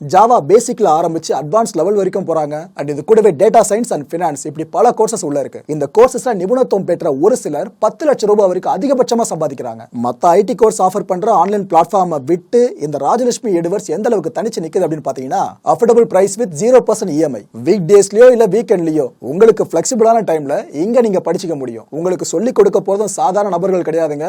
Java பேசிக்கில் ஆரம்பிச்சு advance level வரைக்கும் போகிறாங்க அண்ட் இது கூடவே டேட்டா சயின்ஸ் அண்ட் ஃபினான்ஸ் இப்படி பல கோர்சஸ் உள்ள இருக்கு. இந்த கோர்சஸில் நிபுணத்துவம் பெற்ற ஒரு சிலர் பத்து லட்சம் ரூபாய் வரைக்கும் அதிகபட்சமாக சம்பாதிக்கிறாங்க. மற்ற ஐடி கோர்ஸ் ஆஃபர் பண்ணுற ஆன்லைன் பிளாட்ஃபார்மை விட்டு இந்த ராஜலட்சுமி எடுவர்ஸ் எந்த அளவுக்கு தனிச்சு நிற்குது அப்படின்னு பார்த்தீங்கன்னா affordable price with zero percent EMI week டேஸ்லயோ இல்லை வீக்கெண்ட்லயோ உங்களுக்கு பிளெக்சிபிளான டைமில் இங்கே நீங்கள் படிச்சுக்க முடியும். உங்களுக்கு சொல்லிக் கொடுக்க போதும் சாதாரண நபர்கள் கிடையாதுங்க.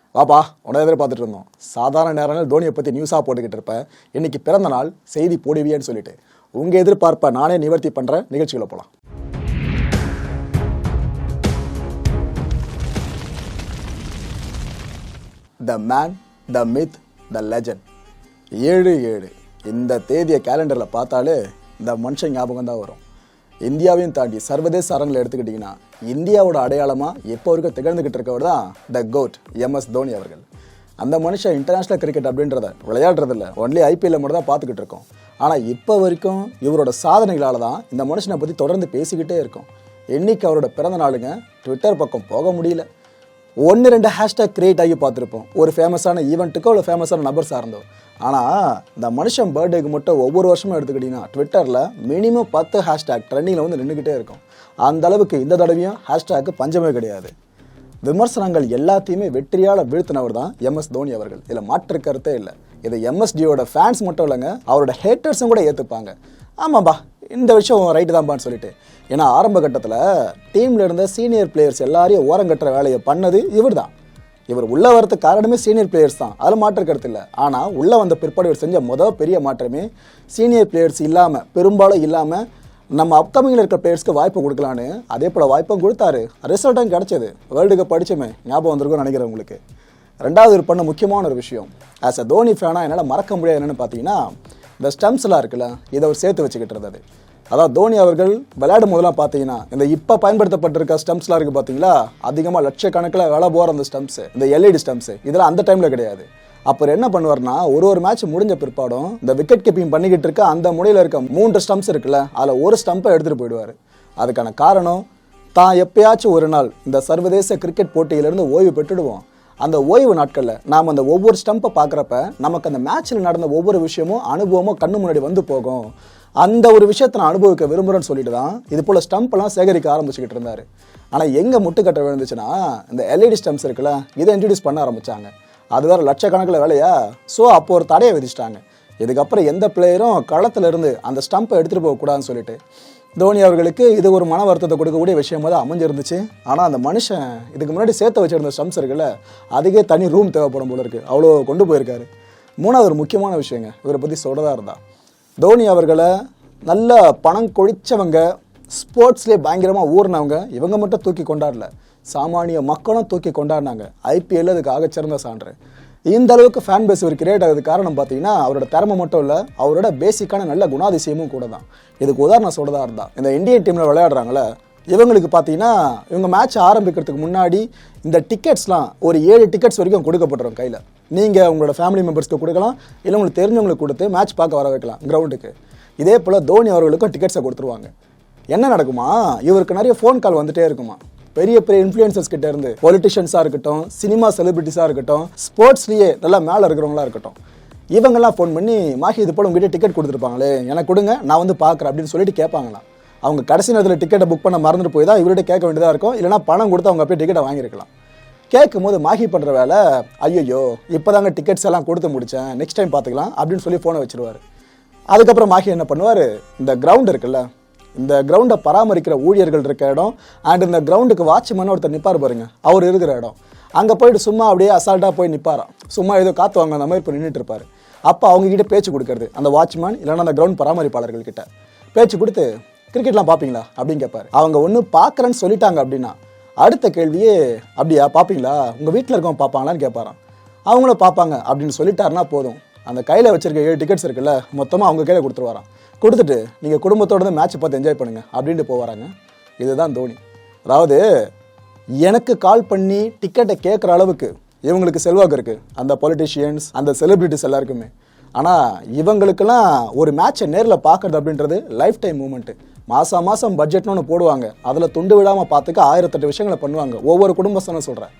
வாப்பா உடனே எதிர்பார்த்துட்டு இருந்தோம். சாதாரண நேரங்கள் தோனியை பற்றி நியூஸாக போட்டுக்கிட்டு இருப்பேன் இன்னைக்கு பிறந்த நாள் செய்தி போடுவியேன்னு சொல்லிட்டு. உங்கள் எதிர்பார்ப்பை நானே நிவர்த்தி பண்ணுற நிகழ்ச்சிகளை போகலாம் the man the myth the legend ஏழு ஏழு. இந்த தேதியை கேலண்டரில் பார்த்தாலே இந்த மனுஷன் ஞாபகம் தான் வரும். இந்தியாவையும் தாண்டி சர்வதேச அரங்கில் எடுத்துக்கிட்டிங்கன்னா இந்தியாவோட அடையாளமாக எப்போ வரைக்கும் திகழ்ந்துக்கிட்டு இருக்கவர் தான் த கோட் எம்எஸ் தோனி அவர்கள். அந்த மனுஷன் இன்டர்நேஷ்னல் கிரிக்கெட் அப்படின்றத விளையாடுறதில்ல. ஒன்லி ஐபிஎல்ல மட்டும் தான் பார்த்துக்கிட்டு இருக்கோம். ஆனால் இப்போ வரைக்கும் இவரோட சாதனைகளால் தான் இந்த மனுஷனை பற்றி தொடர்ந்து பேசிக்கிட்டே இருக்கோம். என்னைக்கு அவரோட பிறந்த நாளுங்க. ட்விட்டர் பக்கம் போக முடியல. ஒன்று ரெண்டு ஹேஷ்டேக் கிரியேட் ஆகி பார்த்துருப்போம். ஒரு ஃபேமஸான ஈவெண்ட்டுக்கோ இல்லை ஃபேமஸான நபர் சார்ந்தோ. ஆனால் இந்த மனுஷன் பர்த்டேக்கு மட்டும் ஒவ்வொரு வருஷமும் எடுத்துக்கிட்டிங்கன்னா ட்விட்டரில் மினிமம் பத்து ஹேஷ்டேக் ட்ரெண்டிங்கில் வந்து நின்றுக்கிட்டே இருக்கும். அந்த அளவுக்கு இந்த தடவையும் ஹேஷ்டேக்கு பஞ்சமே கிடையாது. விமர்சனங்கள் எல்லாத்தையுமே வெற்றியால் வீழ்த்தினவர் தான் எம்எஸ் தோனி அவர்கள். இதில் மாற்று கருத்தே இல்லை. இதை எம்எஸ்டியோட ஃபேன்ஸ் மட்டும் இல்லைங்க அவரோட ஹேட்டர்ஸும் கூட ஏற்றுப்பாங்க ஆமாம்பா இந்த விஷயம் ரைட்டு தான்பான்னு சொல்லிட்டு. ஏன்னா ஆரம்ப கட்டத்தில் டீமில் இருந்த சீனியர் பிளேயர்ஸ் எல்லாரையும் ஓரங்கட்டுற வேலையை பண்ணது இவர் தான். இவர் உள்ளே வரதுக்கு காரணமே சீனியர் பிளேயர்ஸ் தான். அதில் மாற்று கருத்து இல்லை. ஆனால் உள்ளே வந்த பிற்பாடு இவர் செஞ்ச மொதல் பெரிய மாற்றமே சீனியர் பிளேயர்ஸ் இல்லாமல் பெரும்பாலும் இல்லாமல் நம்ம அப்கமிங்கில் இருக்கிற பிளேயர்ஸ்க்கு வாய்ப்பு கொடுக்கலான்னு அதே போல் வாய்ப்பும் கொடுத்தாரு. ரிசல்ட்டும் கிடைச்சது. வேர்ல்டு கப் படிச்சுமே ஞாபகம் வந்திருக்கும்னு நினைக்கிறேன் உங்களுக்கு. ரெண்டாவது ஒரு பண்ண முக்கியமான ஒரு விஷயம். ஆஸ் அ தோனி ஃபேனாக என்னால் மறக்க முடியாது என்னென்னு பார்த்தீங்கன்னா இந்த ஸ்டம்ப்ஸ்லாம் இருக்குல்ல இதை அவர் சேர்த்து வச்சுக்கிட்டு இருந்தது. அதாவது தோனி அவர்கள் விளையாடும் போதெல்லாம் பார்த்தீங்கன்னா இந்த இப்போ பயன்படுத்தப்பட்டிருக்க ஸ்டம்ப்ஸ்லாம் இருக்குது பார்த்தீங்களா அதிகமாக லட்சக்கணக்கில் வேலை போகிற அந்த ஸ்டம்ப்ஸு இந்த எல்இடி ஸ்டம்ப்ஸ் இதெல்லாம் அந்த டைமில் கிடையாது. அப்புறம் என்ன பண்ணுவார்னா ஒரு ஒரு மேட்ச் முடிஞ்ச பிற்பாடும் இந்த விக்கெட் கீப்பிங் பண்ணிக்கிட்டு இருக்க அந்த முனையில் இருக்க மூன்று ஸ்டம்ப்ஸ் இருக்குல்ல அதில் ஒரு ஸ்டம்பை எடுத்துகிட்டு போயிடுவார். அதுக்கான காரணம் தான் எப்பயாச்சும் ஒரு நாள் இந்த சர்வதேச கிரிக்கெட் போட்டியிலிருந்து ஓய்வு பெற்றுடுவோம். அந்த ஓய்வு நாட்களில் நாம் அந்த ஒவ்வொரு ஸ்டம்பை பார்க்குறப்ப நமக்கு அந்த மேட்ச்சில் நடந்த ஒவ்வொரு விஷயமும் அனுபவமும் கண்ணு முன்னாடி வந்து போகும். அந்த ஒரு விஷயத்தை நான் அனுபவிக்க விரும்புகிறேன்னு சொல்லிட்டு தான் இது போல் ஸ்டம்ப்லாம் சேகரிக்க ஆரம்பிச்சுக்கிட்டு இருந்தார். ஆனால் எங்கே முட்டுக்கட்ட விழுந்துச்சுன்னா இந்த எல்இடி ஸ்டம்ப்ஸ் இருக்குல்ல இதை இன்ட்ரடியூஸ் பண்ண ஆரம்பித்தாங்க அது வேறு லட்சக்கணக்கில் வேலையா? ஸோ அப்போ ஒரு தடையை விதிச்சிட்டாங்க. இதுக்கப்புறம் எந்த பிளேயரும் களத்திலிருந்து அந்த ஸ்டம்பை எடுத்துகிட்டு போகக்கூடாதுன்னு சொல்லிட்டு தோனி அவர்களுக்கு இது ஒரு மன வருத்தத்தை கொடுக்கக்கூடிய விஷயமா தான் அமைஞ்சிருந்துச்சு. ஆனால் அந்த மனுஷன் இதுக்கு முன்னாடி சேர்த்து வச்சிருந்த ஸ்டம்ஸ் இருக்குல்ல அதுக்கே தனி ரூம் தேவைப்படும் போல இருக்குது அவ்வளோ கொண்டு போயிருக்காரு. மூணாவது ஒரு முக்கியமான விஷயங்க இவரை பற்றி சொல்கிறதா இருந்தா. தோனி அவர்களை நல்ல பணம் கொழிச்சவங்க ஸ்போர்ட்ஸ்லேயே பயங்கரமாக ஊறினவங்க இவங்க மட்டும் தூக்கி கொண்டாடல. சாமானிய மக்களும் தூக்கி கொண்டாடினாங்க. ஐபிஎல் அதுக்கு ஆகச்சிறந்த சான்று. இந்த அளவுக்கு ஃபேன் பேஸ் இவர் கிரியேட் ஆகுது காரணம் பார்த்தீங்கன்னா அவரோட திறமை மட்டும் இல்லை அவரோட பேசிக்கான நல்ல குணாதிசயமும் கூட தான் இதுக்கு உதாரணம் சொல்கிறதா இருந்தால் இந்த இந்தியன் டீமில் விளையாடுறாங்களே இவங்களுக்கு பார்த்தீங்கன்னா இவங்க மேட்ச் ஆரம்பிக்கிறதுக்கு முன்னாடி இந்த டிக்கெட்ஸ்லாம் ஒரு ஏழு டிக்கெட்ஸ் வரைக்கும் கொடுக்கப்பட்டுரும் கையில். நீங்கள் உங்களோட ஃபேமிலி மெம்பர்ஸ்க்கு கொடுக்கலாம் இல்லை உங்களுக்கு தெரிஞ்சவங்களுக்கு கொடுத்து மேட்ச் பார்க்க வர வைக்கலாம் கிரவுண்டுக்கு இதே போல் தோனி அவர்களுக்கும் டிக்கெட்ஸை கொடுத்துருவாங்க. என்ன நடக்குமா? இவருக்கு நிறைய ஃபோன் கால் வந்துகிட்டே இருக்குமா? பெரிய பெரிய இன்ஃப்ளூயன்சர்ஸ் கிட்ட இருந்து பொலிட்டிஷியன்ஸாக இருக்கட்டும் சினிமா செலிபிரிட்டிஸாக இருக்கட்டும் ஸ்போர்ட்ஸ்லேயே நல்லா மேலே இருக்கிறவங்களா இருக்கட்டும் இவங்கெல்லாம் ஃபோன் பண்ணி மாஹி இது போல் உங்ககிட்ட டிக்கெட் கொடுத்துருப்பாங்களே எனக்கு கொடுங்க நான் வந்து பார்க்குறேன் அப்படின்னு சொல்லிட்டு கேட்பாங்களாம். அவங்க கடைசி நேரத்தில் டிக்கெட்டை புக் பண்ண மறந்துட்டு போய் தான் இவர்கிட்ட கேட்க வேண்டியதாக இருக்கும். இல்லைனா பணம் கொடுத்து அவங்க அப்படியே டிக்கெட்டை வாங்கியிருக்கலாம். கேட்கும் போது மாஹி பண்ணுற வேலை ஐயோ இப்போதாங்க டிக்கெட்ஸ் எல்லாம் கொடுத்து முடித்தேன் நெக்ஸ்ட் டைம் பார்த்துக்கலாம் அப்படின்னு சொல்லி ஃபோனை வச்சிருவாரு. அதுக்கப்புறம் மாஹி என்ன பண்ணுவார்? இந்த கிரவுண்ட் இருக்குல்ல இந்த கிரவுண்டை பராமரிக்கிற ஊழியர்கள் இருக்க இடம் அண்ட் இந்த கிரவுண்டுக்கு வாட்ச்மேன் ஒருத்தர் நிற்பார் பாருங்க. அவர் இருக்கிற இடம். அங்கே போயிட்டு சும்மா அப்படியே அசால்ட்டாக போய் நிற்பாராம் சும்மா ஏதோ காற்று வாங்க அந்த மாதிரி இப்போ நின்றுட்டு இருப்பார். அப்போ அவங்ககிட்ட பேச்சு கொடுக்கறது. அந்த வாட்ச்மேன் இல்லைன்னா அந்த கிரவுண்ட் பராமரிப்பாளர்கள் கிட்ட. பேச்சு கொடுத்து கிரிக்கெட்லாம் பார்ப்பீங்களா அப்படின்னு கேட்பாரு அவங்க ஒன்று பார்க்குறேன்னு சொல்லிட்டாங்க அப்படின்னா அடுத்த கேள்வியே அப்படியா பார்ப்பீங்களா உங்கள் வீட்டில் இருக்கவங்க பார்ப்பாங்களான்னு கேட்பாராம் அவங்களும் பார்ப்பாங்க அப்படின்னு சொல்லிட்டாருன்னா போதும். அந்த கையில் வச்சிருக்க ஏழு டிக்கெட்ஸ் இருக்குல்ல மொத்தமாக அவங்க கையில் கொடுத்துருவாராம். கொடுத்துட்டு நீங்கள் குடும்பத்தோட தான் மேட்ச் பார்த்து என்ஜாய் பண்ணுங்க அப்படின்ட்டு போவாராங்க. இதுதான் தோனி. அதாவது எனக்கு கால் பண்ணி டிக்கெட்டை கேட்குற அளவுக்கு இவங்களுக்கு செல்வாக்கு இருக்குது அந்த பொலிட்டிஷியன்ஸ் அந்த செலிப்ரிட்டிஸ் எல்லாருக்குமே. ஆனால் இவங்களுக்கெல்லாம் ஒரு மேட்சை நேரில் பார்க்குறது அப்படின்றது லைஃப் டைம் மூமெண்ட்டு மாதம் மாதம் பட்ஜெட்னு ஒன்று போடுவாங்க. அதில் துண்டு விடாமல் பார்த்துக்க ஆயிரத்தெட்டு விஷயங்களை பண்ணுவாங்க. ஒவ்வொரு குடும்பஸ்தானும் சொல்கிறேன்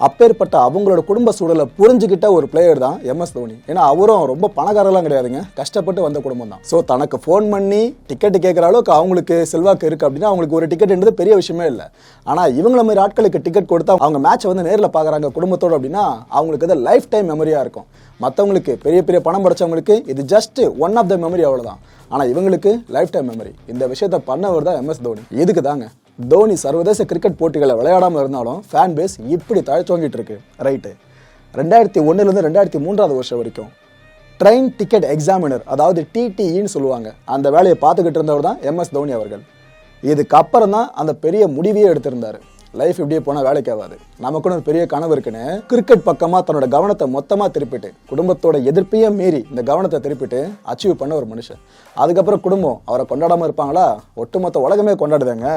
அப்பேற்பட்ட அவங்களோட குடும்ப சூழலை புரிஞ்சுக்கிட்ட ஒரு பிளேயர் தான் எம்எஸ் தோனி. ஏன்னா அவரும் ரொம்ப பணக்காரெல்லாம் கிடையாதுங்க. கஷ்டப்பட்டு வந்த குடும்பம் தான். ஸோ தனக்கு ஃபோன் பண்ணி டிக்கெட் கேட்குற அளவுக்கு அவங்களுக்கு செல்வாக்கு இருக்குது அப்படின்னா அவங்களுக்கு ஒரு டிக்கெட்ன்றது பெரிய விஷயமே இல்லை. ஆனால் இவங்கள மாதிரி ஆட்களுக்கு டிக்கெட் கொடுத்தா அவங்க மேட்சை வந்து நேரில் பார்க்குறாங்க குடும்பத்தோடு அப்படின்னா அவங்களுக்கு அது லைஃப் டைம் மெமரியாக இருக்கும். மற்றவங்களுக்கு பெரிய பெரிய பணம் படைச்சவங்களுக்கு இது just one of the memory அவ்வளோதான் ஆனால் இவங்களுக்கு லைஃப் டைம் மெமரி இந்த விஷயத்த பண்ணவர் தான் எம்எஸ் தோனி. இதுக்கு தாங்க. தோனி சர்வதேச கிரிக்கெட் போட்டிகளை விளையாடாமல் இருந்தாலும் ஃபேன் பேஸ் இப்படி தழைச்சோங்கிட்டு இருக்கு. ரைட்டு ரெண்டாயிரத்தி ஒன்றுலேருந்து ரெண்டாயிரத்தி மூன்றாவது வருஷம் வரைக்கும் ட்ரெயின் டிக்கெட் எக்ஸாமினர் அதாவது டிடிஇன்னு சொல்லுவாங்க. அந்த வேலையை பார்த்துக்கிட்டு இருந்தவர் தான் எம்எஸ் தோனி அவர்கள். இதுக்கப்புறம் தான் அந்த பெரிய முடிவையே எடுத்திருந்தார். லைஃப் இப்படியே போனால் வேலைக்கு ஆகாது. நமக்குன்னு ஒரு பெரிய கனவு இருக்குன்னு கிரிக்கெட் பக்கமாக தன்னோட கவனத்தை மொத்தமாக திருப்பிட்டு குடும்பத்தோட எதிர்ப்பையும் மீறி இந்த கவனத்தை திருப்பிட்டு அச்சீவ் பண்ண ஒரு மனுஷன். அதுக்கப்புறம் குடும்பம் அவரை கொண்டாடாமல் இருப்பாங்களா? ஒட்டுமொத்த உலகமே கொண்டாடுதாங்க.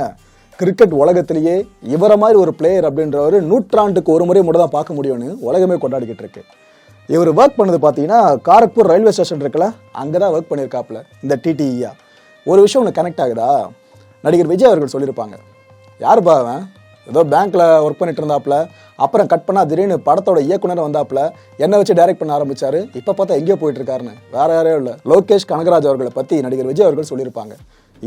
கிரிக்கெட் உலகத்திலேயே இவரை மாதிரி ஒரு பிளேயர் அப்படின்றவர் நூற்றாண்டுக்கு ஒரு முறை மட்டும் தான் பார்க்க முடியும்னு உலகமே கொண்டாடிக்கிட்டு இருக்கு. இவர் ஒர்க் பண்ணது பார்த்தீங்கன்னா காரக்பூர் ரயில்வே ஸ்டேஷன் இருக்குல்ல அங்கே தான் ஒர்க் பண்ணியிருக்காப்புல இந்த டிடிஇயா ஒரு விஷயம் ஒன்று கனெக்ட் ஆகுதா? நடிகர் விஜய் அவர்கள் சொல்லியிருப்பாங்க. யார் அவன்? ஏதோ பேங்க்கில் ஒர்க் பண்ணிட்டு இருந்தாப்புல அப்புறம் கட் பண்ணால் திடீர்னு படத்தோட இயக்குனர் வந்தாப்புல என்னை வச்சு டைரக்ட் பண்ண ஆரம்பிச்சாரு. இப்போ பார்த்தா எங்கேயோ போயிட்டு இருக்காருன்னு. வேற யாரையும் இல்லை. லோகேஷ் கனகராஜ் அவர்களை பற்றி நடிகர் விஜய் அவர்கள் சொல்லியிருப்பாங்க.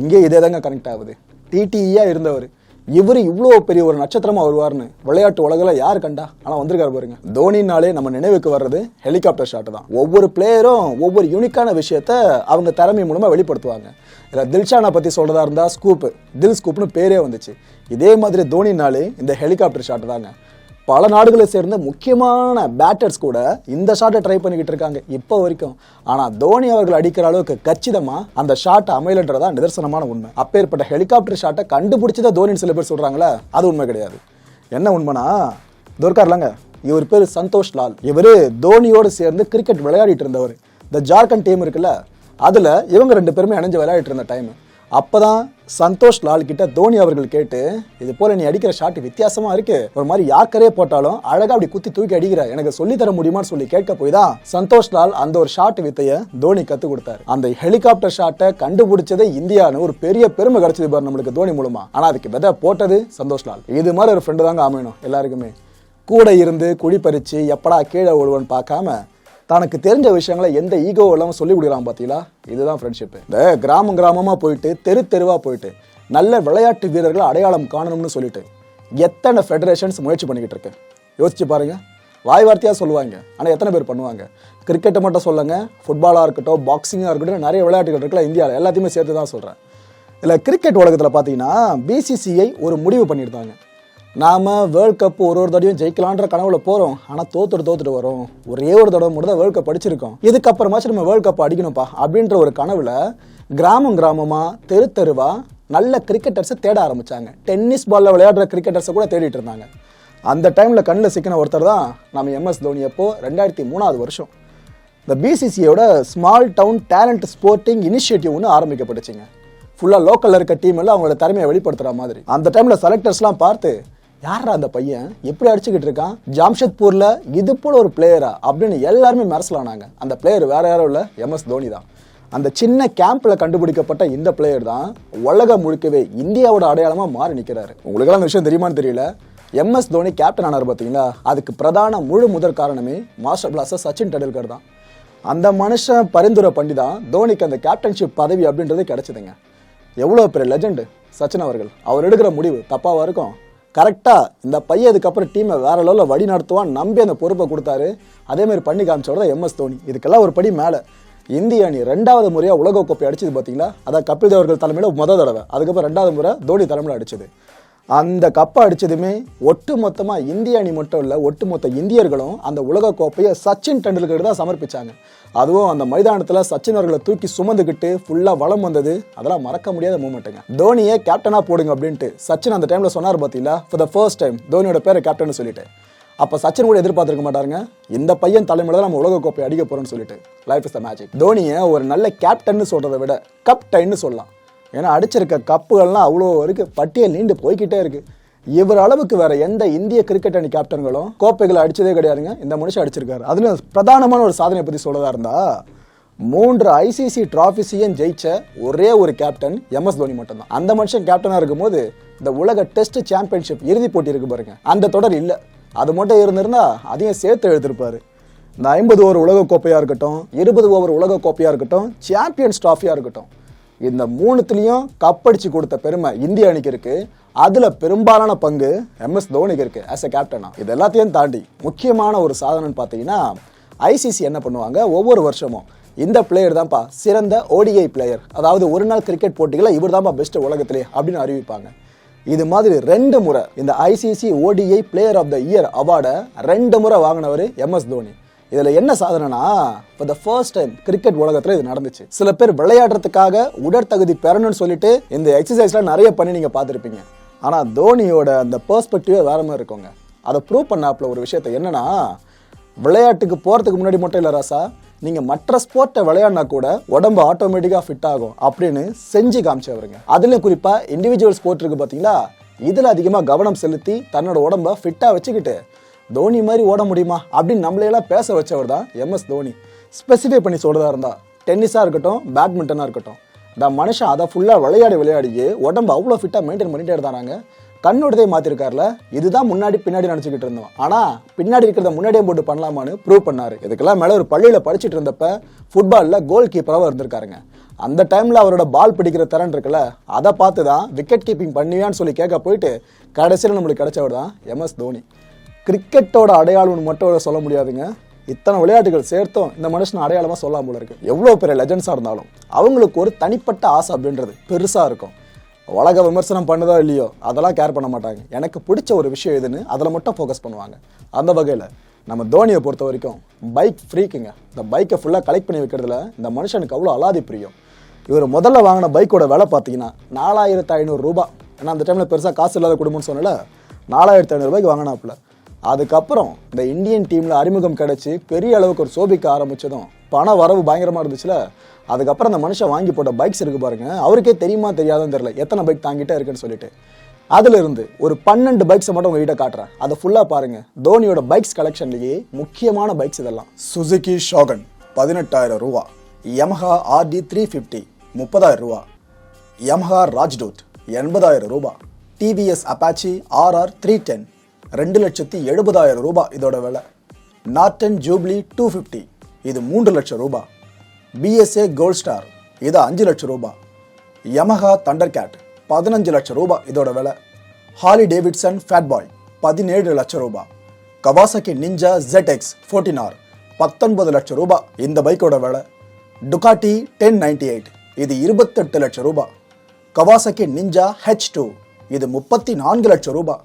இங்கே இதே தாங்க கனெக்ட் ஆகுது. டிடிஇயாக இருந்தவர். இவர் இவ்வளோ பெரிய ஒரு நட்சத்திரமாக வருவார்னு விளையாட்டு உலகில் யார் கண்டா? ஆனால் வந்திருக்காரு பாருங்க. தோனினாலே நம்ம நினைவுக்கு வர்றது ஹெலிகாப்டர் ஷாட் தான். ஒவ்வொரு பிளேயரும் ஒவ்வொரு யூனிக்கான விஷயத்த அவங்க திறமை மூலமாக வெளிப்படுத்துவாங்க. இதில் தில்ஷானை பற்றி சொல்கிறதா இருந்தால் ஸ்கூப்பு தில் ஸ்கூப்னு பேரே வந்துச்சு. இதே மாதிரி தோனினாலே இந்த ஹெலிகாப்டர் ஷாட் தாங்க. பல நாடுகளை சேர்ந்த முக்கியமான பேட்டர்ஸ் கூட இந்த ஷாட்டை ட்ரை பண்ணிக்கிட்டு இருக்காங்க இப்போ வரைக்கும். ஆனால் தோனி அவர்கள் அடிக்கிற அளவுக்கு கச்சிதமாக அந்த ஷாட் அமையலன்றதா நிதர்சனமான உண்மை. அப்பேற்பட்ட ஹெலிகாப்டர் ஷாட்டை கண்டுபிடிச்சதை தோனின்னு சில பேர் சொல்றாங்களே அது உண்மை கிடையாது. என்ன உண்மைனா துர்கார்லாங்க இவர் பேர் சந்தோஷ் லால். இவர் தோனியோடு சேர்ந்து கிரிக்கெட் விளையாடிட்டு இருந்தவர். இந்த ஜார்க்கண்ட் டீம் இருக்குல்ல அதில் இவங்க ரெண்டு பேருமே இணைஞ்சு விளையாடிட்டு இருந்த டைம் அப்பதான் சந்தோஷ் லால் கிட்ட தோனி அவர்கள் கேட்டு இது போல நீ அடிக்கிற ஷாட் வித்தியாசமா இருக்கு. ஒரு மாதிரி யாக்கரே போட்டாலும் அழகா அப்படி குத்தி தூக்கி அடிக்கிற எனக்கு சொல்லி தர முடியுமான்னு சொல்லி கேட்க போய் தான் சந்தோஷ் லால் அந்த ஒரு ஷாட் வித்தைய தோனி கத்து கொடுத்தாரு. அந்த ஹெலிகாப்டர் ஷாட்டை கண்டுபிடிச்சதே இந்தியான்னு ஒரு பெரிய பெருமை கிடைச்சது பாரு நம்மளுக்கு தோனி மூலமா. ஆனா அதுக்கு விதை போட்டது சந்தோஷ் லால். இது மாதிரி ஒரு ஃப்ரெண்டு தாங்க அமையணும் எல்லாருக்குமே. கூட இருந்து குழி பறிச்சு எப்படா கீழே ஓடுவன்னு பார்க்காம தனக்கு தெரிஞ்ச விஷயங்களை எந்த ஈகோ இல்லாமல் சொல்லி கொடுக்குறான் பார்த்தீங்களா இதுதான் ஃப்ரெண்ட்ஷிப்பு இந்த கிராமம் கிராமமாக போயிட்டு தெரு தெருவாக போயிட்டு நல்ல விளையாட்டு வீரர்களை அடையாளம் காணணும்னு சொல்லிட்டு எத்தனை ஃபெடரேஷன்ஸ் முயற்சி பண்ணிக்கிட்டு இருக்கு யோசிச்சு பாருங்கள் வாய் வார்த்தையாக சொல்லுவாங்க. ஆனால் எத்தனை பேர் பண்ணுவாங்க? கிரிக்கெட்டை மட்டும் சொல்லுங்கள் ஃபுட்பாலாக இருக்கட்டும் பாக்ஸிங்காக இருக்கட்டும் நிறைய விளையாட்டுகள் இருக்குல்ல இந்தியாவில் எல்லாத்தையுமே சேர்த்து தான் சொல்கிறேன் இல்லை கிரிக்கெட் உலகத்தில் பார்த்தீங்கன்னா பிசிசிஐ ஒரு முடிவு பண்ணியிருந்தாங்க. நாம வேர்ல்ட் கப் ஒரு ஒரு தடவையும் ஜெயிக்கலான்ற கனவுல போறோம். ஆனா தோத்துட்டு தோத்துட்டு வரோம். ஒரே ஒரு தடவை மட்டும் தான் வேர்ல்ட் கப் அடிச்சிருக்கோம். இதுக்கப்புறமாச்சும் நம்ம வேர்ல்ட் கப் அடிக்கணும்ப்பா அப்படின்ற ஒரு கனவுல கிராமம் கிராமமா தெரு தெருவா நல்ல கிரிக்கெட்டர்ஸை தேட ஆரம்பிச்சாங்க. டென்னிஸ் பால்ல விளையாடுற கிரிக்கெட்டர்ஸை கூட தேடிட்டு இருந்தாங்க. அந்த டைம்ல கண்ணில் சிக்கின ஒருத்தர் தான் நம்ம எம்எஸ் தோனி அப்போ ரெண்டாயிரத்தி மூணாவது வருஷம். இந்த பிசிசியோட small town talent sporting initiative ஒன்று ஆரம்பிக்கப்பட்டுச்சுங்க. ஃபுல்லாக லோக்கலில் இருக்க டீம் எல்லாம் அவங்களோட திறமையை வெளிப்படுத்துகிற மாதிரி. அந்த டைமில் செலக்டர்ஸ்லாம் பார்த்து யாரா அந்த பையன்? எப்படி அடிச்சுக்கிட்டு இருக்கான்? ஜாம்ஷத்பூர்ல இது போல ஒரு பிளேயரா அப்படின்னு எல்லாருமே மெரசலானாங்க. அந்த பிளேயர் வேற யாரும் இல்லை எம்எஸ் தோனி தான். அந்த சின்ன கேம்ப்ல கண்டுபிடிக்கப்பட்ட இந்த பிளேயர் தான் உலகம் முழுக்கவே இந்தியாவோட அடையாளமா மாறி நிற்கிறாரு உங்களுக்கெல்லாம் அந்த விஷயம் தெரியுமான்னு தெரியல? எம்எஸ் தோனி கேப்டன் ஆனார் பார்த்தீங்களா அதுக்கு பிரதான முழு முதற் காரணமே மாஸ்டர் பிளாஸ்டர் சச்சின் டெண்டுல்கர் தான். அந்த மனுஷன் பரிந்துரை பண்ணி தான் தோனிக்கு அந்த கேப்டன்ஷிப் பதவி அப்படின்றது கிடைச்சதுங்க. எவ்வளோ பெரிய லெஜெண்டு சச்சின் அவர்கள். அவர் எடுக்கிற முடிவு தப்பாவாக இருக்கும்? கரெக்டாக இந்த பையன் இதுக்கப்புறம் டீமை வேற லெவலில் வழி நடத்துவான் நம்பி அந்த பொறுப்பை கொடுத்தாரு. அதே மாதிரி பண்ணி காமிச்சோட எம்எஸ் தோனி. இதுக்கெல்லாம் ஒரு படி மேலே. இந்திய அணி ரெண்டாவது முறையாக உலகக்கோப்பை அடிச்சது பார்த்தீங்களா அதான் கபில் தேவர்கள் தலைமையில் முத தடவை. அதுக்கப்புறம் ரெண்டாவது முறை தோனி தலைமையில் அடிச்சது. அந்த கப்பை அடித்ததுமே ஒட்டு மொத்தமாக இந்திய அணி மட்டும் இல்லை ஒட்டுமொத்த இந்தியர்களும் அந்த உலகக்கோப்பையை சச்சின் டெண்டுல்கர் தான் சமர்ப்பிச்சாங்க. அதுவும் அந்த மைதானத்தில் சச்சின் அவர்களை தூக்கி சுமந்துக்கிட்டு ஃபுல்லாக வளம் வந்தது. அதெல்லாம் மறக்க முடியாத மூமெண்ட்டுங்க தோனியை கேப்டனாக போடுங்க அப்படின்ட்டு சச்சின் அந்த டைமில் சொன்னார் பார்த்தீங்களா ஃபார் த ஃபர்ஸ்ட் டைம் தோனியோட பேரை கேப்டன் சொல்லிட்டு. அப்போ சச்சின் கூட எதிர்பார்த்துருக்க மாட்டாருங்க. இந்த பையன் தலைமையில தான் நம்ம உலகக்கோப்பை அடிக்க போகிறோம்னு சொல்லிட்டு. லைஃப் இஸ் த மேஜிக் தோனியை ஒரு நல்ல கேப்டன்னு சொல்கிறத விட கப்டைன்னு சொல்லலாம். ஏன்னா அடிச்சிருக்க கப்புகள்லாம் அவ்வளோ வரைக்கும் பட்டியல் நீண்டு போய்க்கிட்டே இருக்கு. இவர் அளவுக்கு வேற எந்த இந்திய கிரிக்கெட் அணி கேப்டன்களும் கோப்பைகளை அடிச்சதே கிடையாதுங்க. இந்த மனுஷன் அடிச்சிருக்காரு. அதுல பிரதானமான ஒரு சாதனை பத்தி சொல்றதா இருந்தா மூன்று ஐசிசி டிராஃபிஸையும் ஜெயிச்ச ஒரே ஒரு கேப்டன் எம்எஸ் தோனி மட்டும்தான். அந்த மனுஷன் கேப்டனா இருக்கும்போது இந்த உலக டெஸ்ட் சாம்பியன்ஷிப் இறுதி போட்டி இருக்கு பாருங்க. அந்த தொடர் இல்ல. அது மட்டும் இருந்திருந்தா அதையும் சேர்த்து எழுதிருப்பாரு இந்த ஐம்பது ஓவர் உலக கோப்பையா இருக்கட்டும் இருபது ஓவர் உலக கோப்பையா இருக்கட்டும் சாம்பியன்ஸ் டிராஃபியா இருக்கட்டும் இந்த மூணுத்துலேயும் கப்படிச்சு கொடுத்த பெருமை இந்திய அணிக்கு இருக்குது அதில் பெரும்பாலான பங்கு எம்எஸ் தோனிக்கு இருக்குது ஆஸ் எ கேப்டனா இது எல்லாத்தையும் தாண்டி முக்கியமான ஒரு சாதனைன்னு பார்த்தீங்கன்னா ஐசிசி என்ன பண்ணுவாங்க? ஒவ்வொரு வருஷமும் இந்த பிளேயர் தான்ப்பா சிறந்த ஓடிஐ பிளேயர் அதாவது ஒரு நாள் கிரிக்கெட் போட்டிகளில் இவர் தான்ப்பா பெஸ்ட் உலகத்திலே அப்படின்னு அறிவிப்பாங்க. இது மாதிரி ரெண்டு முறை இந்த ICC ODI player of the year அவார்டை ரெண்டு முறை வாங்கினவர் எம்எஸ் தோனி. இதுல என்ன சாதனைனா for the first time cricket உலகத்துல இது நடந்துச்சு. சில பேர் விளையாடுறதுக்காக உடற்தகுதி பெறணும்னு சொல்லிட்டு இந்த எக்ஸசைஸ்லாம் நிறைய பண்ணி நீங்க பார்த்துருப்பீங்க. ஆனா தோனியோட அந்த பெர்ஸ்பெக்டிவே வேற மாதிரி இருக்குங்க. அதை ப்ரூவ் பண்ணாப்புல ஒரு விஷயத்த என்னன்னா விளையாட்டுக்கு போறதுக்கு முன்னாடி மட்டும் இல்லை ராசா நீங்க மற்ற ஸ்போர்ட்டை விளையாடினா கூட உடம்பு ஆட்டோமேட்டிக்கா ஃபிட் ஆகும் அப்படின்னு செஞ்சு காமிச்சவருங்க. அதுலேயும் குறிப்பா இண்டிவிஜுவல் ஸ்போர்ட் இருக்கு பாத்தீங்களா? இதுல அதிகமா கவனம் செலுத்தி தன்னோட உடம்ப ஃபிட்டா வச்சுக்கிட்டு தோனி மாதிரி ஓட முடியுமா அப்படின்னு நம்மளையெல்லாம் பேச வச்சவர் தான் எம்எஸ் தோனி. ஸ்பெசிஃபை பண்ணி சொல்கிறதா இருந்தால் டென்னிஸாக இருக்கட்டும் பேட்மிண்டனாக இருக்கட்டும் இந்த மனுஷன் அதை ஃபுல்லாக விளையாடி விளையாடியே உடம்பு அவ்வளோ ஃபிட்டாக மெயின்டைன் பண்ணிட்டே இருந்தாங்க கண்ணோடதே மாத்திருக்காருல இதுதான் முன்னாடி பின்னாடி நினச்சிக்கிட்டு இருந்தோம். ஆனால் பின்னாடி இருக்கிறத முன்னாடியே போட்டு பண்ணலாமான்னு ப்ரூவ் பண்ணாரு. இதுக்கெல்லாம் மேலே ஒரு பள்ளியில் படிச்சுட்டு இருந்தப்ப ஃபுட்பாலில் கோல் கீப்பராகவும் இருந்திருக்காருங்க. அந்த டைமில் அவரோட பால் பிடிக்கிற திறன் இருக்குல்ல அதை பார்த்து தான் விக்கெட் கீப்பிங் பண்ணுவியான்னு சொல்லி கேட்க போயிட்டு கடைசியில் நம்மளுக்கு கிடைச்சவர் தான் எம்எஸ் தோனி. கிரிக்கெட்டோட அடையாளம்னு மட்டும் சொல்ல முடியாதுங்க. இத்தனை விளையாட்டுகள் சேர்த்தும் இந்த மனுஷன் அடையாளமாக சொல்லலாம் போல இருக்கு. எவ்வளோ பெரிய லெஜண்ட்ஸாக இருந்தாலும் அவங்களுக்கு ஒரு தனிப்பட்ட ஆசை அப்படின்றது பெருசாக இருக்கும். உலக விமர்சனம் பண்ணுதோ இல்லையோ அதெல்லாம் கேர் பண்ண மாட்டாங்க. எனக்கு பிடிச்ச ஒரு விஷயம் எதுன்னு அதில் மட்டும் ஃபோக்கஸ் பண்ணுவாங்க. அந்த வகையில் நம்ம தோனியை பொறுத்த வரைக்கும் பைக் ஃப்ரீக்குங்க இந்த பைக்கை ஃபுல்லாக கலெக்ட் பண்ணி வைக்கிறதுல இந்த மனுஷனுக்கு அவ்வளோ அலாதி பிரியம். இவர் முதல்ல வாங்கின பைக்கோட விலை பார்த்தீங்கன்னா நாலாயிரத்து ஐநூறுரூபா ஏன்னா அந்த டைமில் பெருசாக காசு இல்லாத குடும்பம்னு சொன்னல நாலாயிரத்து ஐநூறுரூபாய்க்கு வாங்கினாப்புல. அதுக்கப்புறம் இந்த இந்தியன் டீமில் அறிமுகம் கிடச்சி பெரிய அளவுக்கு ஒரு சோபிக்க ஆரம்பித்ததும் பண வரவு பயங்கரமாக இருந்துச்சுல? அதுக்கப்புறம் அந்த மனுஷன் வாங்கி போட்ட பைக்ஸ் இருக்குது பாருங்க. அவருக்கே தெரியுமா தெரியாதுன்னு தெரியல. எத்தனை பைக் தாங்கிட்டே இருக்குன்னு சொல்லிட்டு. அதுல இருந்து ஒரு பன்னெண்டு பைக்ஸை மட்டும் உங்ககிட்ட காட்டுறேன். அதை ஃபுல்லாக பாருங்க. தோனியோட பைக்ஸ் கலெக்ஷன்லேயே முக்கியமான பைக்ஸ் இதெல்லாம். சுசுகி ஷோகன் பதினெட்டாயிரம் ரூபா. யமஹா ஆர்டி த்ரீ ஃபிஃப்டி முப்பதாயிரம் ரூபா. யமஹா ராஜ்டூத் எண்பதாயிரம் ரூபா. TVS Apache RR three ten ரெண்டு லட்சத்தி எழுபதாயிரம் ரூபாய் இதோட விலை. நார்டன் ஜூப்ளி டூ ஃபிஃப்டி இது மூன்று லட்சம் ரூபாய் பிஎஸ்ஏ கோல்ட் ஸ்டார் இது அஞ்சு லட்சம் ரூபாய் யமஹா தண்டர் கேட் பதினஞ்சு லட்சம் ரூபாய் இதோட விலை. ஹாலி டேவிட்சன் ஃபேட் பாய் பதினேழு லட்சம் ரூபாய் Kawasaki Ninja Z X fourteen R பத்தொன்பது லட்சம் ரூபாய் இந்த பைக்கோட விலை. டுகாட்டி டென் நைன்டி எயிட் இது இருபத்தெட்டு லட்சம் ரூபாய் கவாசகி நிஞ்சா ஹெச் டூ இது முப்பத்தி நான்கு லட்சம் ரூபாய்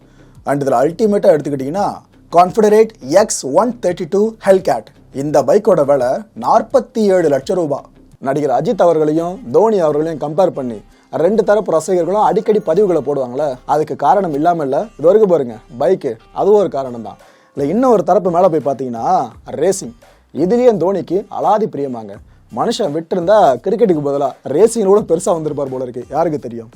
அண்ட் இதில் அல்டிமேட்டாக எடுத்துக்கிட்டிங்கன்னா Confederate X one thirty two Hellcat இந்த பைக்கோட விலை நாற்பத்தி ஏழு லட்சம் ரூபாய் நடிகர் அஜித் அவர்களையும் தோனி அவர்களையும் கம்பேர் பண்ணி ரெண்டு தரப்பு ரசிகர்களும் அடிக்கடி பதிவுகளை போடுவாங்களே அதுக்கு காரணம் இல்லாமல் இல்லை. இது வரைக்கும் பாருங்க பைக்கு. அதுவும் ஒரு காரணம் தான் இல்லை இன்னும் ஒரு தரப்பு மேலே போய் பார்த்தீங்கன்னா ரேசிங் இதுலேயும் தோனிக்கு அலாதி பிரியமாங்க. மனுஷன் விட்டுருந்தா கிரிக்கெட்டுக்கு பதிலாக ரேசிங் கூட பெருசாக வந்திருப்பார் போல இருக்கு. யாருக்கு தெரியும்?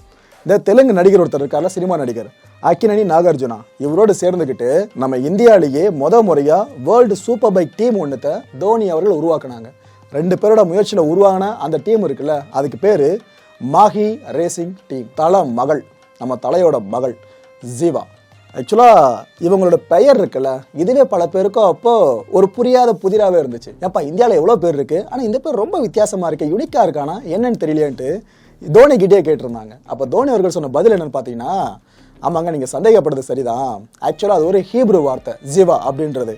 இந்த தெலுங்கு நடிகர் ஒருத்தர் இருக்கார்ல சினிமா நடிகர். அக்கினனி நாகார்ஜுனா. இவரோடு சேர்ந்துக்கிட்டு நம்ம இந்தியாவிலேயே முத முறையாக வேர்ல்டு சூப்பர் பைக் டீம் ஒன்றுத்த தோனி அவர்கள் உருவாக்குனாங்க. ரெண்டு பேரோட முயற்சியில் உருவாகின அந்த டீம் இருக்குல்ல அதுக்கு பேர் மாஹி ரேசிங் டீம் தல மகள். நம்ம தலையோட மகள் ஜீவா. ஆக்சுவலாக இவங்களோட பெயர் இருக்குல்ல இதுவே பல பேருக்கும் அப்போது ஒரு புரியாத புதிராகவே இருந்துச்சு. ஏப்பா இந்தியாவில் எவ்வளோ பேர் இருக்குது ஆனால் இந்த பேர் ரொம்ப வித்தியாசமாக இருக்குது யுனிக்காக இருக்கானா என்னன்னு தெரியலையேன்ட்டு தோனி கிட்டே கேட்டிருந்தாங்க. அப்போ தோனி அவர்கள் சொன்ன பதில் என்னன்னு பார்த்தீங்கன்னா ஆமாங்க நீங்கள் சந்தேகப்படுறது சரிதான். ஆக்சுவலாக அது ஒரு ஹீப்ரு வார்த்தை ஜிவா அப்படின்றது.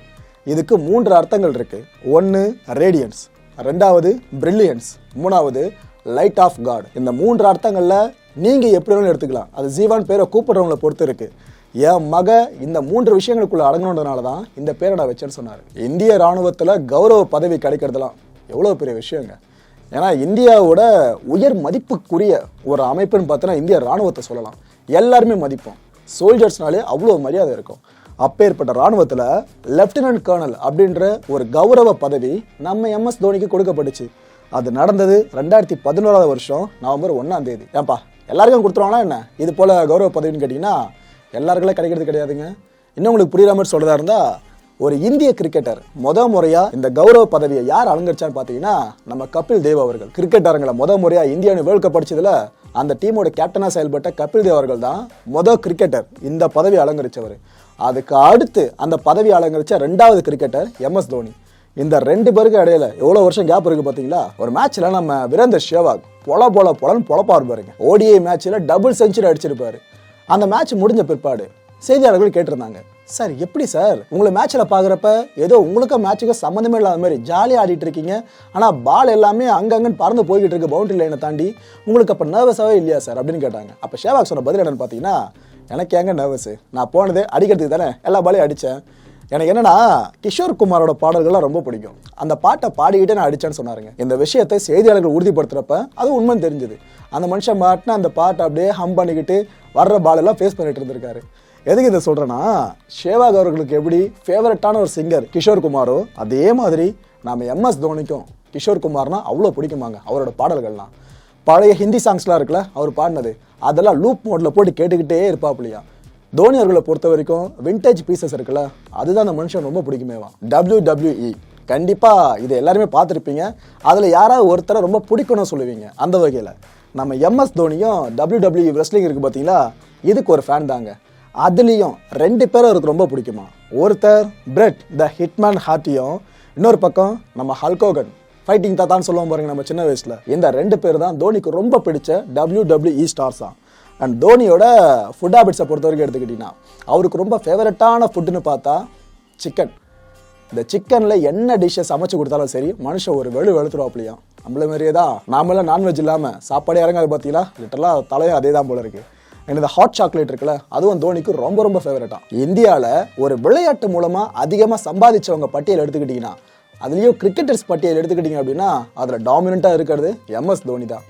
இதுக்கு மூன்று அர்த்தங்கள் இருக்குது ஒன்று ரேடியன்ஸ் ரெண்டாவது பிரில்லியன்ஸ் மூணாவது லைட் ஆஃப் காட் இந்த மூன்று அர்த்தங்களில் நீங்கள் எப்படி வேணாலும் எடுத்துக்கலாம். அது ஜீவான் பேரை கூப்பிடுறவங்களை பொறுத்து இருக்குது என் மக இந்த மூன்று விஷயங்களுக்குள்ள அடங்கணுன்றதுனால தான் இந்த பேரை நான் வச்சேன்னு சொன்னார். இந்திய ராணுவத்தில் கௌரவ பதவி கிடைக்கிறதுலாம் எவ்வளோ பெரிய விஷயங்க. ஏன்னா இந்தியாவோட உயர் மதிப்புக்குரிய ஒரு அமைப்புன்னு பார்த்தோன்னா இந்திய ராணுவத்தை சொல்லலாம். எல்லாருமே மதிப்போம். சோல்ஜர்ஸ்னாலே அவ்வளோ மரியாதை இருக்கும். அப்பேற்பட்ட ராணுவத்தில் லெப்டினன்ட் கர்னல் அப்படின்ற ஒரு கௌரவ பதவி நம்ம எம்எஸ் தோனிக்கு கொடுக்கப்பட்டுச்சு. அது நடந்தது ரெண்டாயிரத்தி பதினோராவது வருஷம் நவம்பர் ஒன்றாம் தேதி. ஏன்பா எல்லாருக்கும் கொடுத்துருவாங்களா என்ன? இது போல் கௌரவ பதவின்னு கேட்டிங்கன்னா எல்லாருக்கெல்லாம் கிடைக்கிறது கிடையாதுங்க. இன்னும் உங்களுக்கு புரியுற மாதிரி சொல்கிறதா இருந்தால் ஒரு இந்திய கிரிக்கெட்டர் முத முறையா இந்த கௌரவ பதவியை யார் அலங்கரிச்சான்னு பார்த்தீங்கன்னா நம்ம கபில் தேவ் அவர்கள். கிரிக்கெட் அரங்கில் முத முறையா இந்தியா வேர்ல்ட் கப் அடிச்சதுல அந்த டீமோட கேப்டனா செயல்பட்ட கபில் தேவ் அவர்கள் தான் முத கிரிக்கெட்டர் இந்த பதவி அலங்கரிச்சவர். அதுக்கு அடுத்து அந்த பதவி அலங்கரிச்ச ரெண்டாவது கிரிக்கெட்டர் எம்எஸ் தோனி இந்த ரெண்டு பேருக்கு இடையில எவ்வளவு வருஷம் கேப் இருக்கு பாத்தீங்களா ஒரு மேட்ச்ல நம்ம வீரேந்தர் சேவாக் பொல பொல பொலன்னு பொழப்பாரு பாருங்க. ஓடிஐ மேட்ச்ல டபுள் செஞ்சுரி அடிச்சிருப்பாரு. அந்த மேட்ச் முடிஞ்ச பிற்பாடு செய்தியாளர்கள் கேட்டிருந்தாங்க. சார் எப்படி சார்? உங்களை மேட்ச்சில் பார்க்குறப்ப ஏதோ உங்களுக்கும் மேட்சுக்கும் சம்மந்தமே இல்லாத மாதிரி ஜாலியாக ஆடிட்டு இருக்கீங்க. ஆனால் பால் எல்லாமே அங்கங்கன்னு பறந்து போய்கிட்டு இருக்க பவுண்டரி லைனை தாண்டி. உங்களுக்கு அப்போ நர்வஸாகவே இல்லையா சார்? அப்படின்னு கேட்டாங்க. அப்போ ஷேவாக் சொன்ன பதில் என்னென்னு பார்த்தீங்கன்னா எனக்கு ஏங்க நர்வஸு நான் போனது அடிக்கிறதுக்கு தானே. எல்லா பாலையும் அடித்தேன் எனக்கு என்னன்னா கிஷோர் குமாரோட பாடல்கள்லாம் ரொம்ப பிடிக்கும். அந்த பாட்டை பாடிக்கிட்டே நான் அடிச்சேன்னு சொன்னாருங்க. இந்த விஷயத்தை செய்தியாளர்கள் உறுதிப்படுத்துறப்ப அது உண்மைன்னு தெரிஞ்சுது. அந்த மனுஷன் மாட்டின அந்த பாட்டை அப்படியே ஹம் பண்ணிக்கிட்டு வர்ற பாலெல்லாம் ஃபேஸ் பண்ணிட்டு இருந்திருக்காரு. எதுக்கு இதை சொல்கிறேன்னா ஷேவாக் அவர்களுக்கு எப்படி ஃபேவரட்டான ஒரு சிங்கர் கிஷோர் குமாரோ அதே மாதிரி நம்ம எம்எஸ் தோனிக்கும் கிஷோர் குமார்னா அவ்வளோ பிடிக்குமாங்க அவரோட பாடல்கள்லாம். பழைய ஹிந்தி சாங்ஸ்லாம் இருக்குல்ல அவர் பாடினது அதெல்லாம் லூப் மோட்ல போட்டு கேட்டுக்கிட்டே இருப்பாப்லையா தோனி அவர்களை பொறுத்த வரைக்கும் விண்டேஜ் பீசஸ் இருக்குல்ல அதுதான் அந்த மனுஷன் ரொம்ப பிடிக்குமேவா. டபிள்யூ டபிள்யூஇ கண்டிப்பாக இதை எல்லாருமே பார்த்துருப்பீங்க அதில் யாராவது ஒருத்தரை ரொம்ப பிடிக்கணும்னு சொல்லுவீங்க அந்த வகையில். நம்ம எம்எஸ் தோனியும் டபிள்யூ டபிள்யூ ரெஸ்லிங் இருக்குது பார்த்தீங்களா இதுக்கு ஒரு ஃபேன் தாங்க. அதுலேயும் ரெண்டு பேரும் அவருக்கு ரொம்ப பிடிக்குமா? ஒருத்தர் பிரெட் த ஹிட்மேன் ஹார்ட்டியும் இன்னொரு பக்கம் நம்ம ஹல்கோகன் ஃபைட்டிங் தாத்தான்னு சொல்லுவோம் பாருங்க நம்ம சின்ன வயசில். இந்த ரெண்டு பேர் தான் தோனிக்கு ரொம்ப பிடிச்ச டபிள்யூ டபிள்யூ ஸ்டார்ஸ் தான் அண்ட் தோனியோட ஃபுட் ஹேபிட்ஸை பொறுத்த வரைக்கும் எடுத்துக்கிட்டிங்கன்னா அவருக்கு ரொம்ப ஃபேவரட்டான ஃபுட்டுன்னு பார்த்தா சிக்கன் இந்த சிக்கனில் என்ன டிஷ்ஷை சமைச்சு கொடுத்தாலும் சரி மனுஷன் ஒரு வெளு வெளுத்துருவாப்லையா நம்மள மாதிரியே தான். நாமெல்லாம் நான்வெஜ் இல்லாமல் சாப்பாடே இறங்காது பார்த்தீங்களா லிட்டரலாக தலையும் அதே தான் போல இருக்குது and இந்த ஹாட் சாக்லேட் இருக்குல்ல அதுவும் தோனிக்கு ரொம்ப ரொம்ப ஃபேவரட்டா இந்தியாவில் ஒரு விளையாட்டு மூலமாக அதிகமாக சம்பாதிச்சவங்க பட்டியல் எடுத்துக்கிட்டிங்கன்னா அதுலேயும் கிரிக்கெட்டர்ஸ் பட்டியல் எடுத்துக்கிட்டிங்க அப்படின்னா அதில் டாமினண்ட்டாக இருக்கிறது எம்எஸ் தோனி தான்.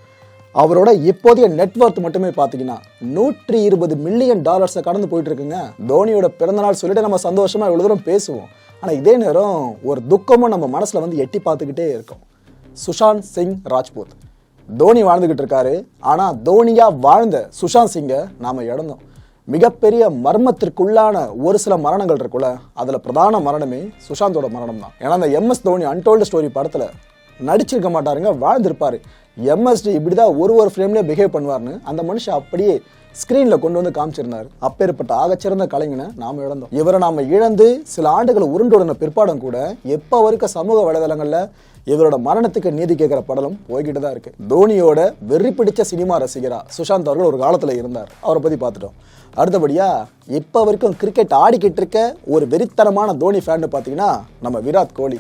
அவரோட இப்போதைய நெட்வொர்த் மட்டுமே பார்த்தீங்கன்னா நூற்றி இருபது மில்லியன் டாலர்ஸை கடந்து போயிட்டு இருக்குங்க தோனியோட பிறந்தநாள் சொல்லிட்டு நம்ம சந்தோஷமாக இவ்வளோ தூரம் பேசுவோம். ஆனால் இதே நேரம் ஒரு துக்கமும் நம்ம மனசில் வந்து எட்டி பார்த்துக்கிட்டே இருக்கும். சுஷாந்த் சிங் ராஜ்பூத். தோனி வாழ்ந்துக்கிட்டு இருக்காரு. ஆனா தோனியா வாழ்ந்த சுஷாந்த் சிங்கை நாம இழந்தோம். மிகப்பெரிய மர்மத்திற்குள்ளான ஒரு சில மரணங்கள் இருக்குல்ல அதுல பிரதான மரணமே சுஷாந்தோட மரணம் தான் ஏன்னா அந்த எம்எஸ் தோனி அன்டோல்டு ஸ்டோரி படத்துல நடிச்சிருக்க மாட்டாருங்க வாழ்ந்திருப்பாரு. எம்எஸ்டி இப்படிதான் ஒரு ஒரு ஃப்ரேம்லேயே பிஹேவ் பண்ணுவார்னு அந்த மனுஷன் அப்படியே ஸ்க்ரீனில் கொண்டு வந்து காமிச்சிருந்தார். அப்பேற்பட்ட ஆகச்சிறந்த கலைஞனை நாம் இழந்தோம். இவரை நாம இழந்து சில ஆண்டுகள் உருண்டோடின பிற்பாடும் கூட எப்போ வரைக்கும் சமூக வலைதளங்களில் இவரோட மரணத்துக்கு நீதி கேட்குற படலும் போய்கிட்டு தான் இருக்கு. தோனியோட வெறி பிடிச்ச சினிமா ரசிகரா சுஷாந்த் அவர்கள் ஒரு காலத்தில் இருந்தார். அவரை பற்றி பார்த்துட்டோம். அடுத்தபடியா இப்போ வரைக்கும் கிரிக்கெட் ஆடிக்கிட்டு இருக்க ஒரு வெறித்தனமான தோனி ஃபேன் பார்த்தீங்கன்னா நம்ம விராட் கோலி.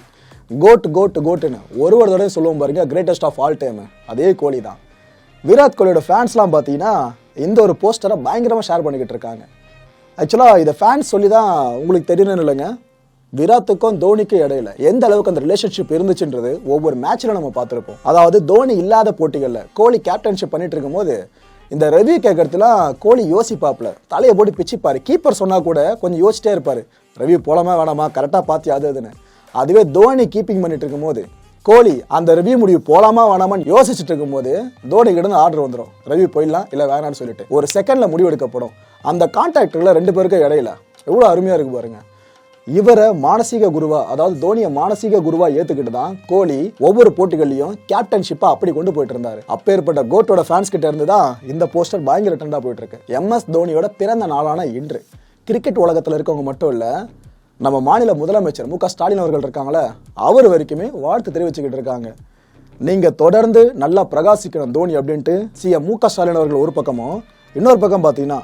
கோட் கோட் கோட்டுன்னு ஒரு ஒரு தடவை சொல்லுவோம் பாருங்க கிரேட்டஸ்ட் ஆஃப் ஆல் டைம் அதே கோலி தான். விராட் கோலியோட ஃபேன்ஸ்லாம் பார்த்தீங்கன்னா இந்த ஒரு போஸ்டரை பயங்கரமாக ஷேர் பண்ணிக்கிட்டு இருக்காங்க. ஆக்சுவலாக இதை ஃபேன்ஸ் சொல்லி தான் உங்களுக்கு தெரியணும்னு இல்லைங்க. விராத்துக்கும் தோனிக்கும் இடையில எந்த அளவுக்கு அந்த ரிலேஷன்ஷிப் இருந்துச்சுன்றது ஒவ்வொரு மேட்ச்ல நம்ம பார்த்துருப்போம். அதாவது தோனி இல்லாத போட்டிகளில் கோலி கேப்டன்ஷிப் பண்ணிட்டு இருக்கும்போது இந்த ரவி கேட்கறதுலாம் கோலி யோசிப்பாப்ல தலையை போட்டு பிச்சுப்பாரு. கீப்பர் சொன்னா கூட கொஞ்சம் யோசிச்சிட்டே இருப்பாரு. ரவி போலாமா வேணாமா? கரெக்டாக பார்த்து அது அதுன்னு. அதுவே தோனி கீப்பிங் பண்ணிட்டு இருக்கும்போது கோலி அந்த ரிவ்யூ முடிவு போலாமா வேணாமான்னு யோசிச்சுட்டு இருக்கும்போது தோனி கிட்ட ஆர்டர் வந்துடும் ரிவ்யூ போயிடலாம் இல்லை வேணாம்னு சொல்லிட்டு. ஒரு செகண்டில் முடிவு எடுக்கப்படும். அந்த கான்டாக்டர்ல ரெண்டு பேருக்கும் இடையில. எவ்வளோ அருமையாக இருக்கு பாருங்க. இவரை மானசீக குருவா அதாவது தோனியை மானசீக குருவா ஏத்துக்கிட்டு தான் கோலி ஒவ்வொரு போட்டிகள்லையும் கேப்டன்ஷிப்பா அப்படி கொண்டு போயிட்டு இருந்தாரு. அப்பேற்பட்ட கோட்டோட ஃபேன்ஸ் கிட்ட இருந்து தான் இந்த போஸ்டர் பயங்கர ட்ரெண்டா போயிட்டு இருக்கு. எம்எஸ் தோனியோட பிறந்த நாளான இன்று. கிரிக்கெட் உலகத்துல இருக்கவங்க மட்டும் இல்லை நம்ம மாநில முதலமைச்சர் மு க ஸ்டாலின் அவர்கள் இருக்காங்களே அவர் வரைக்குமே வாழ்த்து தெரிவிச்சுக்கிட்டு இருக்காங்க. நீங்கள் தொடர்ந்து நல்லா பிரகாசிக்கணும் தோனி அப்படின்ட்டு சிஎம் மு க ஸ்டாலின் அவர்கள் ஒரு பக்கமும் இன்னொரு பக்கம் பார்த்தீங்கன்னா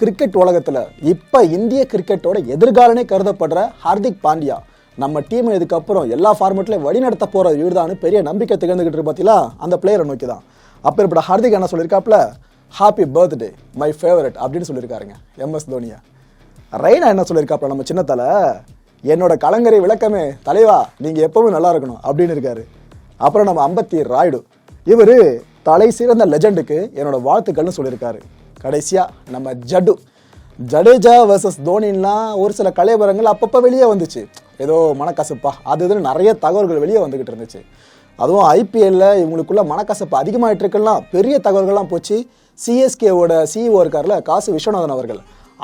கிரிக்கெட் உலகத்தில் இப்போ இந்திய கிரிக்கெட்டோட எதிர்காலனே கருதப்படுற ஹார்திக் பாண்டியா. நம்ம டீம் இதுக்கப்புறம் எல்லா ஃபார்மேட்லையும் வழிநடத்த போகிற இவர் பெரிய நம்பிக்கை திகழ்ந்துக்கிட்டு இருக்கு பார்த்தீங்களா அந்த பிளேயரை நோக்கி தான் அப்பேற்பட்ட ஹார்திக் என்ன சொல்லியிருக்காப்புல? ஹாப்பி பர்த்டே மை ஃபேவரட் அப்படின்னு சொல்லியிருக்காருங்க. எம்எஸ் தோனியா. ரெய்னா என்ன சொல்லியிருக்காப்ல நம்ம சின்னத்தல? என்னோட கலங்கரை விளக்கமே தலைவா நீங்கள் எப்பவும் நல்லா இருக்கணும் அப்படின்னு இருக்காரு. அப்புறம் நம்ம அம்பத்தி ராயுடு. இவர் தலை சிறந்த லெஜண்டுக்கு என்னோட வாழ்த்துக்கள்னு சொல்லியிருக்காரு. கடைசியா நம்ம ஜட்டு. ஜடேஜா வர்சஸ் தோனின்லாம் ஒரு சில கலைவரங்கள் அப்பப்போ வெளியே வந்துச்சு. ஏதோ மனக்கசப்பா அது இதுன்னு நிறைய தகவல்கள் வெளியே வந்துக்கிட்டு இருந்துச்சு. அதுவும் ஐபிஎல்ல இவங்களுக்குள்ள மனக்கசப்பு அதிகமாயிட்டு இருக்கலாம் பெரிய தகவல்கள்லாம் போச்சு. சிஎஸ்கேவோட சிஇஓ இருக்கார்ல காசு விஸ்வநாதன் அவர்கள்.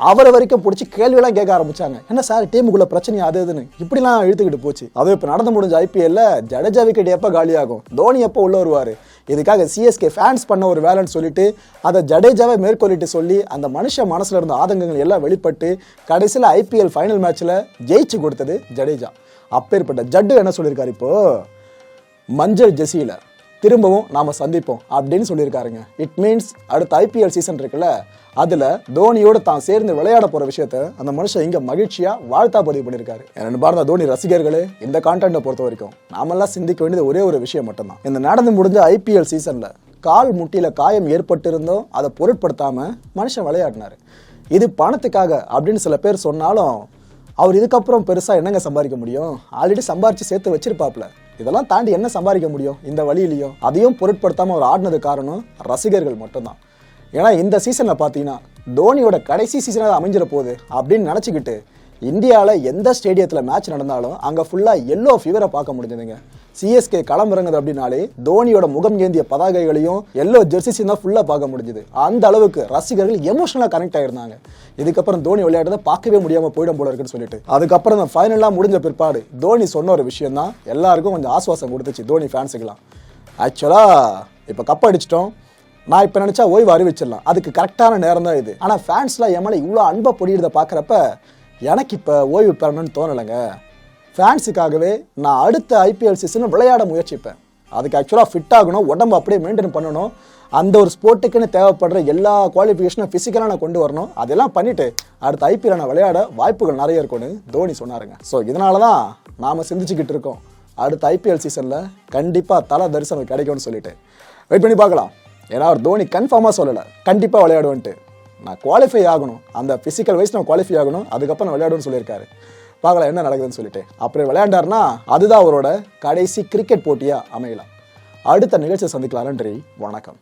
அவரை வரைக்கும் பிடிச்சி கேள்வியெல்லாம் கேட்க ஆரம்பிச்சாங்க. என்ன சார் டீமுக்குள்ள பிரச்சனை அது இதுன்னு. இப்படிலாம் இழுத்துக்கிட்டு போச்சு. அதுவும் இப்போ நடந்து முடிஞ்ச ஐபிஎல்ல ஜடேஜா விக்கெட் எப்போ காலியாகும் தோனி எப்போ உள்ள வருவார்? இதுக்காக சிஎஸ்கே ஃபேன்ஸ் பண்ண ஒரு வேலைன்னு சொல்லிட்டு அதை ஜடேஜாவை மேற்கொள்ளிட்டு சொல்லி அந்த மனுஷன் மனசில் இருந்த ஆதங்கங்கள் எல்லாம் வெளிப்பட்டு கடைசியில் ஐபிஎல் ஃபைனல் மேட்ச்சில் ஜெயிச்சு கொடுத்தது ஜடேஜா. அப்பேற்பட்ட ஜட்டு என்ன சொல்லியிருக்காரு இப்போ? மஞ்சள் ஜெசியில். திரும்பவும் நாம் சந்திப்போம் அப்படின்னு சொல்லியிருக்காருங்க. இட் மீன்ஸ் அடுத்த ஐபிஎல் சீசன் இருக்குல்ல அதில் தோனியோட தான் சேர்ந்து விளையாட போகிற விஷயத்த அந்த மனுஷன் இங்கே மகிழ்ச்சியாக வாழ்த்தா பதிவு பண்ணியிருக்காரு. என்ன பார்த்த தோனி ரசிகர்களே இந்த கான்டென்ட்டை பொறுத்த வரைக்கும் நாமெல்லாம் சிந்திக்க வேண்டியது ஒரே ஒரு விஷயம் மட்டும்தான். இந்த நடந்து முடிஞ்ச ஐபிஎல் சீசனில் கால் முட்டியில் காயம் ஏற்பட்டிருந்தோம் அதை பொருட்படுத்தாமல் மனுஷன் விளையாடினார். இது பணத்துக்காக அப்படின்னு சில பேர் சொன்னாலும் அவர் இதுக்கப்புறம் பெருசாக என்னங்க சம்பாதிக்க முடியும்? ஆல்ரெடி சம்பாரிச்சு சேர்த்து வச்சிருப்பாப்ல இதெல்லாம் தாண்டி என்ன சம்பாதிக்க முடியும்? இந்த வழியிலையும். அதையும் பொருட்படுத்தாமல் அவர் ஆடினது காரணம் ரசிகர்கள் மட்டும்தான். ஏன்னா இந்த சீசனில் பார்த்தீங்கன்னா தோனியோட கடைசி சீசனாக அமைஞ்சிட போகுது அப்படின்னு நினச்சிக்கிட்டு இந்தியாவில் எந்த ஸ்டேடியத்தில் மேட்ச் நடந்தாலும் அங்கே ஃபுல்லாக எல்லோ ஃபீவரை பார்க்க முடிஞ்சதுங்க. சிஎஸ்கே களமிறங்குது அப்படின்னாலே தோனியோட முகம் ஏந்திய பதாகைகளையும் எல்லோ ஜெர்சிஸையும் தான் ஃபுல்லாக பார்க்க முடிஞ்சுது. அந்த அளவுக்கு ரசிகர்கள் எமோஷனலாக கனெக்ட் ஆயிருந்தாங்க. இதுக்கப்புறம் தோனி விளையாடுறதை பார்க்கவே முடியாமல் போயிடும் போல இருக்குன்னு சொல்லிட்டு. அதுக்கப்புறம் அந்த ஃபைனலாக முடிஞ்ச பிற்பாடு தோனி சொன்ன ஒரு விஷயம் தான் எல்லாருக்கும் கொஞ்சம் ஆஸ்வாசம் கொடுத்துச்சு தோனி ஃபேன்ஸுக்கெல்லாம் ஆக்சுவலாக இப்போ கப் அடிச்சிட்டோம். நான் இப்போ நினச்சா ஓய்வு அறிவிச்சிடலாம். அதுக்கு கரெக்டான நேரம் தான் இது. ஆனால் ஃபேன்ஸ்லாம் என் மேலே இவ்வளோ அன்பை பொடியிறத பார்க்குறப்ப எனக்கு இப்போ ஓய்வு பெறணும்னு தோணலைங்க. ஃபேன்ஸுக்காகவே நான் அடுத்த ஐபிஎல் சீசனில் விளையாட முயற்சிப்பேன். அதுக்கு ஆக்சுவலாக ஃபிட் ஆகணும் உடம்பு அப்படியே மெயின்டைன் பண்ணணும். அந்த ஒரு ஸ்போர்ட்டுக்குன்னு தேவைப்படுற எல்லா குவாலிஃபிகேஷனும் ஃபிசிக்கலாக நான் கொண்டு வரணும். அதெல்லாம் பண்ணிவிட்டு அடுத்த ஐபிஎல் நான் விளையாட வாய்ப்புகள் நிறைய இருக்கும்னு தோனி சொன்னாருங்க. ஸோ இதனால தான் நாம் சிந்திச்சுக்கிட்டு இருக்கோம். அடுத்த ஐபிஎல் சீசனில் கண்டிப்பாக தலை தரிசனம் கிடைக்கும்னு சொல்லிட்டு. வெயிட் பண்ணி பார்க்கலாம். ஏன்னா அவர் தோனி கன்ஃபார்மாக சொல்லலை. கண்டிப்பாக விளையாடுவேன்ட்டு. நான் குவாலிஃபை ஆகணும். அந்த ஃபிசிக்கல் வைஸ் நான் குவாலிஃபை ஆகணும். அதுக்கப்புறம் நான் விளையாடுன்னு சொல்லியிருக்காரு. பார்க்கலாம் என்ன நடக்குதுன்னு சொல்லிட்டு. அப்படி விளையாண்டாருன்னா அதுதான் அவரோட கடைசி கிரிக்கெட் போட்டியாக அமையலாம். அடுத்த நிகழ்ச்சியை சந்திக்கலாம் நன்றி வணக்கம்.